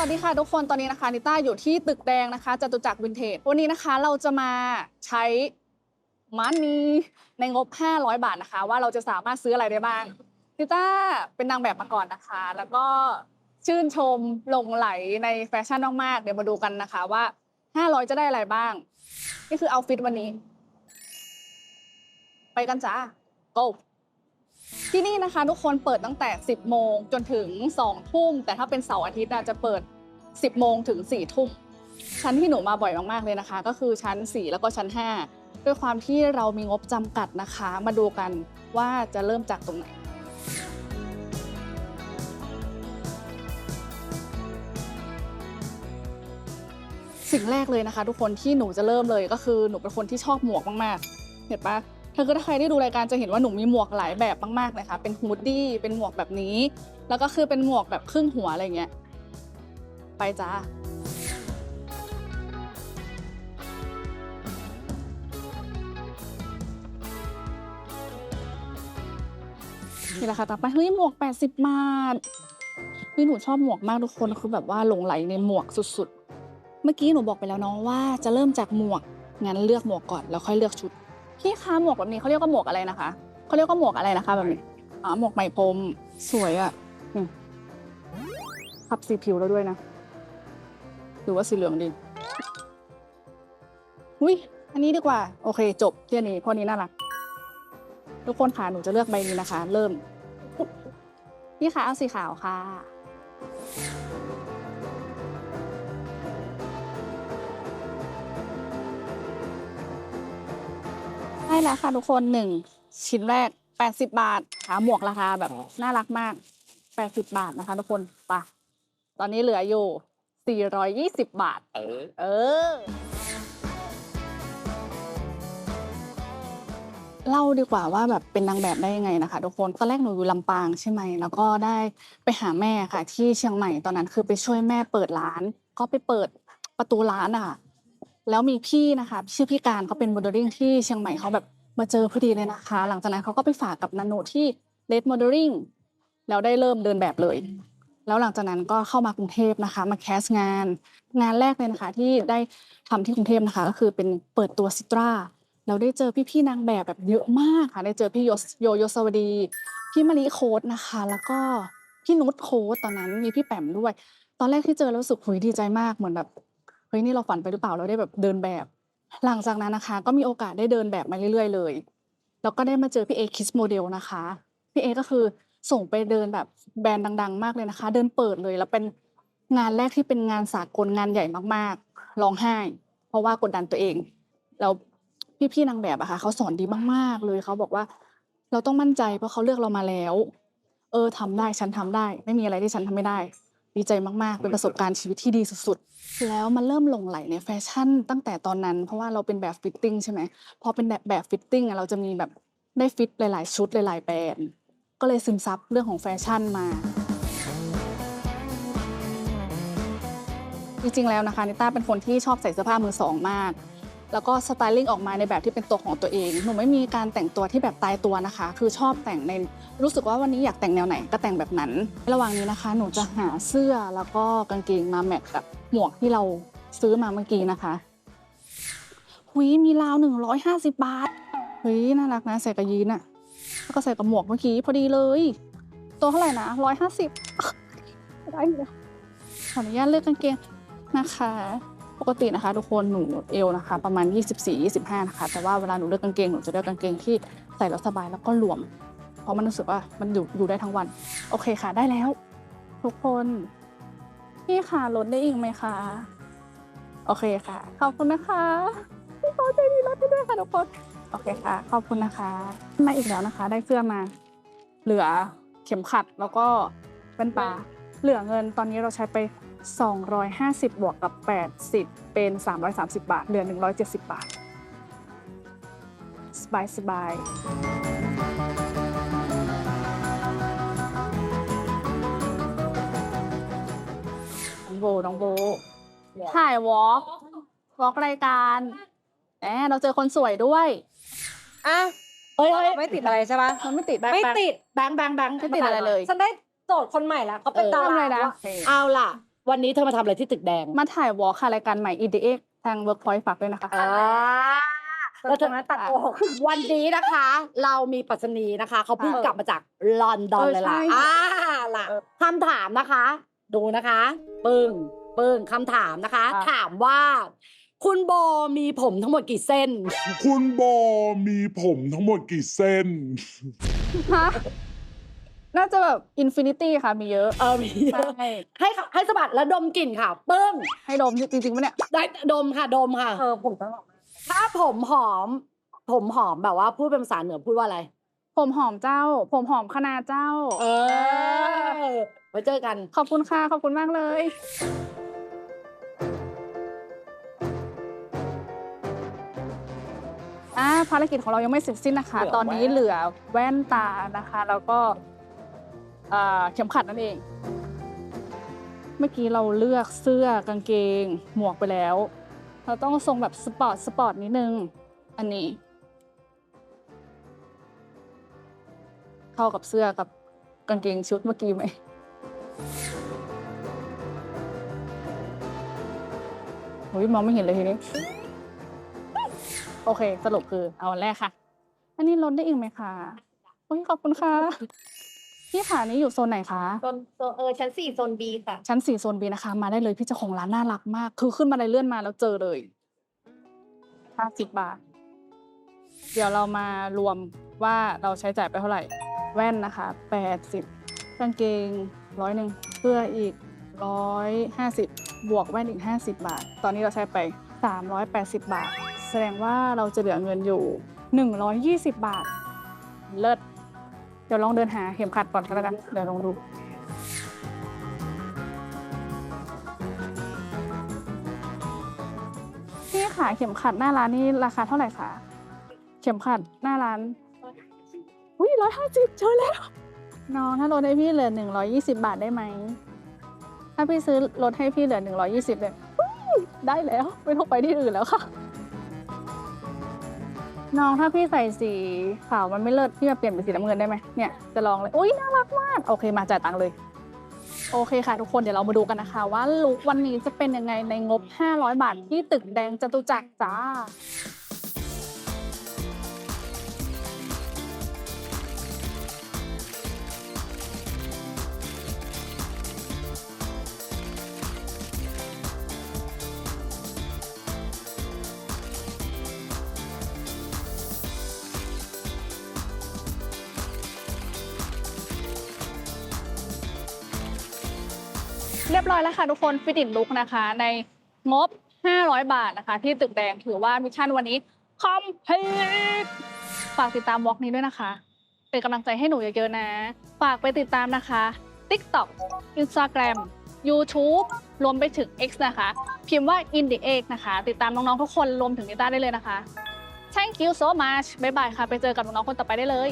วัสดีค่ะทุกคนตอนนี้นะคะนิต้าอยู่ที่ตึกแดงนะคะจตุจักรวินเทจวันนี้นะคะเราจะมาใช้มันนี้ในงบ 500 บาทนะคะ ว่าเราจะสามารถซื้ออะไรได้บ้างนิต้าเป็นนางแบบมาก่อนนะคะ แล้วก็ชื่นชมหลงไหลในแฟชั่นมากๆเดี๋ยวมาดูกันนะคะว่า 500 จะได้อะไรบ้าง นี่คือเอาฟิตวันนี้ ไปกันจ้า go ที่นี่นะคะทุกคนเปิดตั้งแต่ 10 โมงจนถึง 2 ทุ่ม แต่ถ้าเป็นเสาร์อาทิตย์จะเปิด 10 โมงถึง 4 ทุ่ม ชั้นที่หนูมาบ่อยมากๆเลยนะคะ ก็คือชั้น 4 แล้วก็ชั้น 5 ด้วยความที่เรามีงบจำกัดนะคะ มาดูกันว่าจะเริ่มจากตรงไหนสิ่งแรกเลยนะคะ ทุกคนที่หนูจะเริ่มเลยก็คือหนูเป็นคนที่ชอบหมวกมากๆ เห็นปะ คือถ้าใครได้ดูรายการจะเห็นว่าหนูมีหมวกหลายแบบมากๆเลยค่ะ เป็นฮูดดี้ เป็นหมวกแบบนี้ แล้วก็คือเป็นหมวกแบบครึ่งหัวอะไรเงี้ย ไปจ้านี่แหละค่ะต่อไปเฮ้ยหมวก 80 บาทนี่หนูชอบหมวกมากทุกคนคือแบบว่าหลงไหลในหมวกสุดๆ เมื่อกี้หนูบอกไปแล้วเน้องว่าจะเริ่มจากหมวกงั้นเลือกหมวกก่อนแล้วค่อยเลือกชุด พี่คะหมวกแบบนี้เขาเรียกว่าหมวกอะไรนะคะเขาเรียกว่าหมวกอะไรนะคะ แบบนี้อ๋อหมวกไหมพรมสวยอะอืมขับสีผิวแล้วด้วยนะหรือว่าสีเหลืองดีอุ้ยอันนี้ดีกว่า โอเค จบที่อันนี้เพราะนี้น่ารักทุกคนค่ะหนูจะเลือกใบนี้นะคะ เริ่มพี่คะเอาสีขาวค่ะ แล้วค่ะทุกคนหนึ่งชิ้นแรก 80 บาทขาหมวกราคาแบบน่ารักมาก 80 บาทนะคะทุกคนไปะตอนนี้เหลืออยู่ 420 บาท เออ เออ เล่าดีกว่าว่าแบบเป็นนางแบบได้ยังไงนะคะทุกคนตอนแรกหนูอยู่ลำปางใช่ไหมแล้วก็ได้ไปหาแม่ค่ะ ที่เชียงใหม่ตอนนั้นคือไปช่วยแม่เปิดร้าน ก็ไปเปิดประตูร้านอะค่ะ แล้วมีพี่นะคะชื่อพี่การเขาเป็นโมเดลลิ่งที่เชียงใหม่เขาแบบมาเจอพอดีเลยนะคะ หลังจากนั้นเขาก็ไปฝากกับนันโนที่เลดโมเดลลิ่งแล้วได้เริ่มเดินแบบเลย แล้วหลังจากนั้นก็เข้ามากรุงเทพนะคะ มาแคสงาน งานแรกเลยนะคะที่ได้ทำที่กรุงเทพนะคะ ก็คือเป็นเปิดตัวซิตราเราได้เจอพี่ๆนางแบบแบบเยอะมากค่ะ ได้เจอพี่โยโยโยสวดี พี่มาริโค้ดนะคะ แล้วก็พี่นุชโค้ดตอนนั้นมีพี่แปมด้วย ตอนแรกที่เจอแล้วสึกหุยดีใจมากเหมือนแบบ เฮ้ยนี่เราฝันไปหรือเปล่าเราได้แบบเดินแบบ หลังจากนั้นนะคะ ก็มีโอกาสได้เดินแบบมาเรื่อย ๆ เลย แล้วก็ได้มาเจอพี่เอคิสโมเดลนะคะพี่เอก็คือส่งไปเดินแบบแบรนด์ดัง ๆ มากเลยนะคะ เดินเปิดเลยแล้วเป็นงานแรกที่เป็นงานสากลงานใหญ่มากๆร้องไห้ เพราะว่ากดดันตัวเองแล้วพี่ๆนางแบบอะค่ะเขาสอนดีมากๆเลยเขาบอกว่า เราต้องมั่นใจเพราะเขาเลือกเรามาแล้ว เออทำได้ฉันทำได้ ไม่มีอะไรที่ฉันทำไม่ได้ ดีใจมาก ๆ เป็นประสบการณ์ชีวิตที่ดีสุดๆ แล้วมันเริ่มหลงไหลในแฟชั่น ตั้งแต่ตอนนั้น เพราะว่าเราเป็นแบบฟิตติ้งใช่ไหมพอเป็นแบบแบบฟิตติ้งอะเราจะมีแบบได้ฟิตหลาย ๆ ชุดหลาย ๆ แบรนด์ ก็เลยซึมซับเรื่องของแฟชั่นมา จริง ๆ แล้วนะคะนิต้าเป็นคนที่ชอบใส่เสื้อผ้ามือสองมาก แล้วก็สไตลิ่งออกมาในแบบที่เป็นตัวของตัวเอง หนูไม่มีการแต่งตัวที่แบบตายตัวนะคะ คือชอบแต่งในรู้สึกว่าวันนี้อยากแต่งแนวไหนก็แต่งแบบนั้น ระหว่างนี้นะคะ หนูจะหาเสื้อแล้วก็กางเกงมาแมทกับหมวกที่เราซื้อมาเมื่อกี้นะคะหุยมีราวหนึ่งร้อยห้าสิบบาทเฮ้ยน่ารักนะใส่กับยีนอะแล้วก็ใส่กับหมวกเมื่อกี้พอดีเลย ตัวเท่าไหร่นะร้อยห้าสิบได้เลยขออนุญาตเลือกกางเกงนะคะ ปกตินะคะทุกคนหนูเอวนะคะ ประมาณ 24-25 นะคะ แต่ว่าเวลาหนูเลือกกางเกงหนูจะเลือกกางเกงที่ใส่แล้วสบายแล้วก็หลวม เพราะมันรู้สึกว่ามันอยู่อยู่ได้ทั้งวัน โอเคค่ะได้แล้ว ทุกคนพี่ค่ะลดได้อีกไหมคะโอเคค่ะขอบคุณนะคะพี่เขาใจดีลดได้ด้วยค่ะทุกคนโอเคค่ะ ขอบคุณนะคะ มาอีกแล้วนะคะ ได้เสื้อมา เหลือเข็มขัดแล้วก็แว่นตาเหลือเงินตอนนี้เราใช้ไป 250 บวกกับ 80 เป็น 330 บาท เหลือ 170 บาท สบายสบายน้องโบ น้องโบ ถ่ายวอล์กวอล์กรายการแหมเราเจอคนสวยด้วย อะเอ้ยเอ้ยไม่ติดอะไรใช่ปะมันไม่ติดแบงค์ไม่ติด แบงค์แบงค์แบงค์ไม่ติดอะไรเลย ฉันได้โจทย์คนใหม่แล้วเขาเป็นเออดาทำอะไรรานะด้วยเอาล่ะ วันนี้เธอมาทำอะไรที่ตึกแดง มาถ่ายวอล์คค่ะรายการใหม่ e d x ทาง Workpoint ฝากด้วยนะคะอ่าแล้วเธอตัดโอวันนี้นะคะ เรามีปัสนีนะคะ เขาเพิ่งกลับมาจากลอนดอนเออเลยล่ะใช่อ่าล่ะคำถามนะคะ ดูนะคะ ปึ้งปึ้งคำถามนะคะ ถามว่า คุณโบมีผมทั้งหมดกี่เส้น คุณโบมีผมทั้งหมดกี่เส้นฮะ น่าจะแบบอินฟินิตี้ค่ะมีเยอะเออมีเยอะใช่ให้เขาให้สะบัดแล้วดมกลิ่นค่ะปึ้งให้ดมจริงๆปะเนี่ยได้ดมค่ะดมค่ะ เออผมต้องบอกถ้าผมหอม ผมหอมแบบว่าพูดเป็นภาษาเหนือพูดว่าอะไร ผมหอมเจ้า ผมหอมคณาเจ้า เออไว้เจอกัน ขอบคุณค่ะ ขอบคุณมากเลยอ่าภารกิจของเรายังไม่เสร็จสิ้นนะคะเหลือตอนนี้แว่นเหลือแว่นตานะคะ แล้วก็อ่า เข็มขัดนั่นเอง เมื่อกี้เราเลือกเสื้อกางเกง หมวกไปแล้ว เราต้องทรงแบบสปอร์ตสปอร์ตนิดนึง อันนี้ เข้ากับเสื้อกับกางเกงชุดเมื่อกี้ไหมโอ้ยมองไม่เห็นเลยทีนี้ โอเค สรุปคือเอาอันแรกค่ะ อันนี้ลดได้อีกไหมคะ โอ้ยขอบคุณค่ะ พี่ขานี้อยู่โซนไหนคะ โซนโซนเออชั้นสี่โซนบีค่ะ ชั้นสี่โซนบีนะคะ มาได้เลยพี่เจ้าของร้านน่ารักมาก คือขึ้นมาในเลื่อนมาแล้วเจอเลยห้าสิบบาท เดี๋ยวเรามารวมว่าเราใช้จ่ายไปเท่าไหร่ แว่นนะคะแปดสิบกางเกงร้อยหนึ่งเสื้ออีกร้อยห้าสิบบวกแว่นอีกห้าสิบบาท ตอนนี้เราใช้ไปสามร้อยแปดสิบบาท แสดงว่าเราจะเหลือเงินอยู่หนึ่งร้อยยี่สิบบาท เลิศ เดี๋ยวลองเดินหาเข็มขัดก่อนก็แล้วกัน เดี๋ยวลองดู พี่ขาเข็มขัดหน้าร้านนี่ราคาเท่าไหร่คะ เข็มขัดหน้าร้าน อุ้ยร้อยห้าสิบเจอแล้ว น้องถ้าลดให้พี่เหลือหนึ่งร้อยี่สิบาทได้ไหม ถ้าพี่ซื้อลดให้พี่เหลือหนึ่งร้อยี่สิบเลยได้แล้ว ไม่ต้องไปที่อื่นแล้วค่ะ น้องถ้าพี่ใส่สีขาวมันไม่เลิศพี่มาเปลี่ยนเป็นสีน้ำเงินได้ไหมเนี่ยจะลองเลยอุ้ยน่ารักมากโอเคมาจ่ายตังค์เลย โอเคค่ะทุกคนเดี๋ยวเรามาดูกันนะคะ ว่าลุควันนี้จะเป็นยังไงในงบ 500 บาทที่ตึกแดงจตุจักรจ้า เรียบร้อยแล้วค่ะทุกคนฟิตอินลุกนะคะ ในงบ 500 บาทนะคะ ที่ตึกแดงถือว่ามิชชั่นวันนี้คอมพลีทฝากติดตามวอล์กนี้ด้วยนะคะ เป็นกำลังใจให้หนูเยอะๆนะ ฝากไปติดตามนะคะ TikTok Instagram YouTube รวมไปถึง X นะคะ พิมพ์ว่า In the Egg นะคะ ติดตามน้องๆทุกคนรวมถึงนิต้าได้เลยนะคะ Thank you so much บ๊ายบายค่ะ ไปเจอกับน้องๆคนต่อไปได้เลย